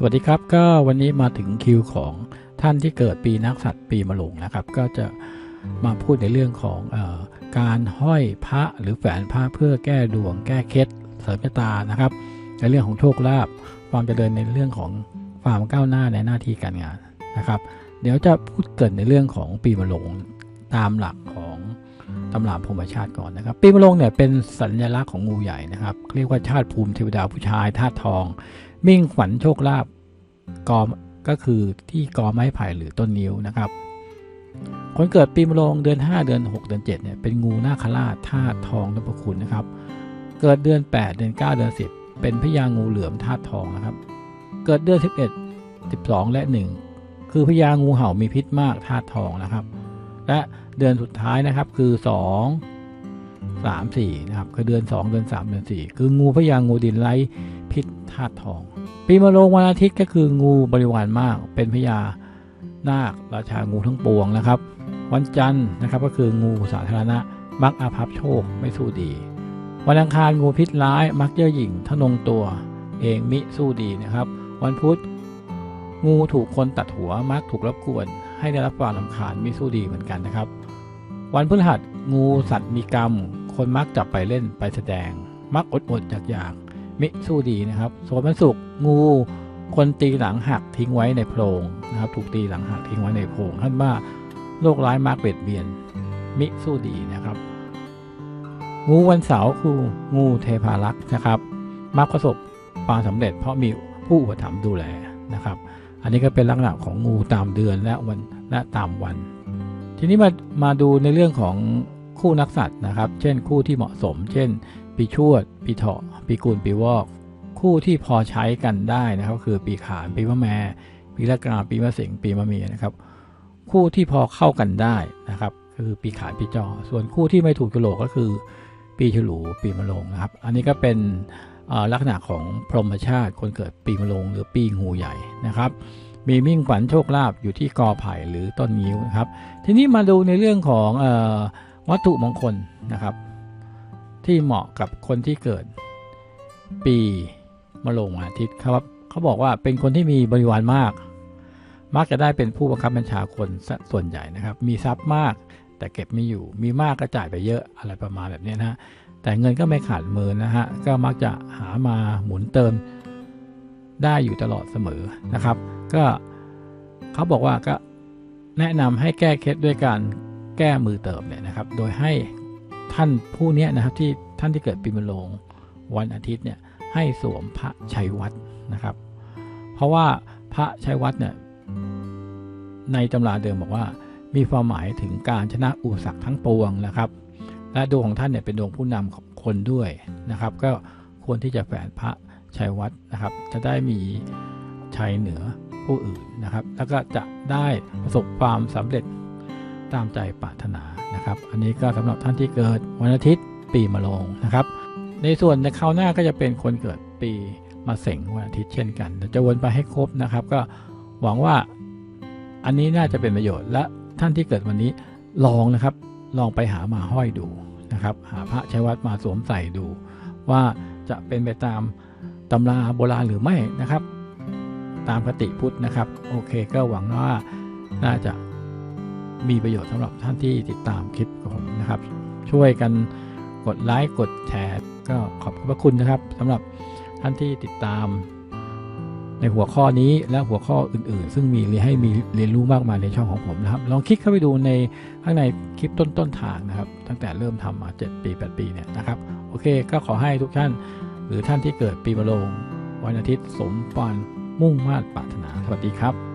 สวัสดีครับก็วันนี้มาถึงคิวของท่านที่เกิดปีนักสัตว์ปีมะโรงนะครับ ก็จะมาพูดในเรื่องของออการห้อยพระหรือแฝนพระเพื่อแก้ดวง แก้เคล็ดเสริมชะตานะครับ ในเรื่องของโชคลาภความเจริญในเรื่องของความก้าวหน้าในหน้าที่การงานนะครับ เดี๋ยวจะพูดเกินในเรื่องของปีมะโรงตามหลักของตำราพรหมชาติก่อนนะครับ ปีมะโรงเนี่ยเป็นสัญลักษณ์ของงูใหญ่นะครับ เรียกว่าชาติภูมิเทวดาผู้ชายธาตุทอง มิ่งขวัญโชคลาภ กอก็คือที่กอไม้ไผ่หรือต้นนิ้วนะครับ คนเกิดปีมะโรงเดือน 5 เดือน 6 เดือน 7เนี่ยเป็นงูหน้าคราชธาตุทองนพคุณนะครับ เกิดเดือน 8 เดือน 9 เดือน 10 เป็นพญางูเหลือมธาตุทองนะครับ เกิดเดือน 11 12 และ 1 คือพญางูเห่ามีพิษมากธาตุทองนะครับ และเดือนสุดท้ายนะครับคือ 2 3 4นะครับคือเดือน 2 เดือน 3 เดือน 4 คืองูพญางูดินไร้พิษ ธาตุทอง ปีมะโรงวันอาทิตย์ก็คืองูบริวารมาก เป็นพญานาคราชางูทั้งปวงนะครับ วันจันทร์นะครับก็คืองูสาธารณะ มักอาภัพโชคไม่สู้ดี วันอังคารงูพิษร้ายมักเย่อหยิ่งทะนงตัว เองมิสู้ดีนะครับ วันพุธงูถูกคนตัดหัวมักถูกรบกวน ให้ได้รับความลำคาญมิสู้ดีเหมือนกันนะครับ วันพฤหัสงูสัตว์มีกรรม คนมักจับไปเล่นไปแสดง มักอดอดอยากอยาก มิสู้ดีนะครับส่วนวันศุกร์งูคนตีหลังหักทิ้งไว้ในโพรงนะครับถูกตีหลังหักทิ้งไว้ในโพรงท่านว่าโรคร้ายมากเบียดเบียน มิสู้ดีนะครับ งูวันเสาร์คืองูเทพารักษ์นะครับมักประสบความสำเร็จเพราะมีผู้อุปถัมภ์ดูแลนะครับ อันนี้ก็เป็นลักษณะของงูตามเดือนและวันและตามวัน ทีนี้มามาดูในเรื่องของคู่นักสัตว์นะครับ เช่นคู่ที่เหมาะสม เช่น ปีชวด ปีเถาะ ปีกุลปีวอก คู่ที่พอใช้กันได้นะครับ คือปีขาน ปีมะแม ปีละกาปีมะเสงปีมะเมียนะครับ คู่ที่พอเข้ากันได้นะครับ คือปีขาน ปีจอ ส่วนคู่ที่ไม่ถูกจุโลกก็คือ ปีฉลู ปีมะโรงนะครับ อันนี้ก็เป็นลักษณะของพรหมชาติ คนเกิดปีมะโรงหรือปีงูใหญ่นะครับมีมิ่งขวัญโชคลาภอยู่ที่กอไผ่หรือต้นงิ้วนะครับ ทีนี้มาดูในเรื่องของออวัตถุมงคลนะครับ ที่เหมาะกับคนที่เกิด ปีมะโรงอาทิตย์ครับเขาบอกว่าเป็นคนที่มีบริวารมาก มักจะได้เป็นผู้บังคับบัญชาคนส่วนใหญ่นะครับ มีทรัพย์มากแต่เก็บไม่อยู่ มีมากก็จ่ายไปเยอะอะไรประมาณแบบนี้นะฮะแต่เงินก็ไม่ขาดมือนะฮะก็มักจะหามาหมุนเติมได้อยู่ตลอดเสมอนะครับ ก็เขาบอกว่าก็แนะนำให้แก้เคล็ดด้วยการแก้มือเติมเนี่ยนะครับ โดยให้ ท่านผู้นี้นะครับที่ท่านที่เกิดปีมะโรงวันอาทิตย์เนี่ยให้สวมพระชัยวัดนะครับ เพราะว่าพระชัยวัดเนี่ยในตำราเดิมบอกว่า มีความหมายถึงการชนะอุปสรรคทั้งปวงนะครับ และดวงของท่านเนี่ยเป็นดวงผู้นำของคนด้วยนะครับ ก็ควรที่จะแฝนพระชัยวัดนะครับ จะได้มีชัยเหนือผู้อื่นนะครับ แล้วก็จะได้ประสบความสำเร็จ ตามใจปรารถนานะครับ อันนี้ก็สำหรับท่านที่เกิดวันอาทิตย์ปีมะโรงนะครับ ในส่วนในคราวหน้าก็จะเป็นคนเกิดปีมะเสงวันอาทิตย์เช่นกันจะวนไปให้ครบนะครับ ก็หวังว่าอันนี้น่าจะเป็นประโยชน์ และท่านที่เกิดวันนี้ลองนะครับ ลองไปหามาห้อยดูนะครับ หาพระชัยวัดมาสวมใส่ดู ว่าจะเป็นไปตามตำราโบราณหรือไม่นะครับ ตามคติพุทธนะครับ โอเคก็หวังว่าน่าจะ มีประโยชน์สำหรับท่านที่ติดตามคลิปของผมนะครับ ช่วยกันกดไลค์กดแชร์ก็ขอบพระคุณนะครับสำหรับท่านที่ติดตามในหัวข้อนี้และหัวข้ออื่นๆ ซึ่งมีเรียให้มีเรียนรู้มากมายในช่องของผมนะครับ ลองคลิกเข้าไปดูในข้างในคลิปต้นๆทางนะครับ ตั้งแต่เริ่มทำมา 7 ปี 8 ปีเนี่ยนะครับโอเคก็ขอให้ทุกท่าน หรือท่านที่เกิดปีมะโรงวันอาทิตย์สมปานมุ่งมา่ปรารถนาสวัสดีครับ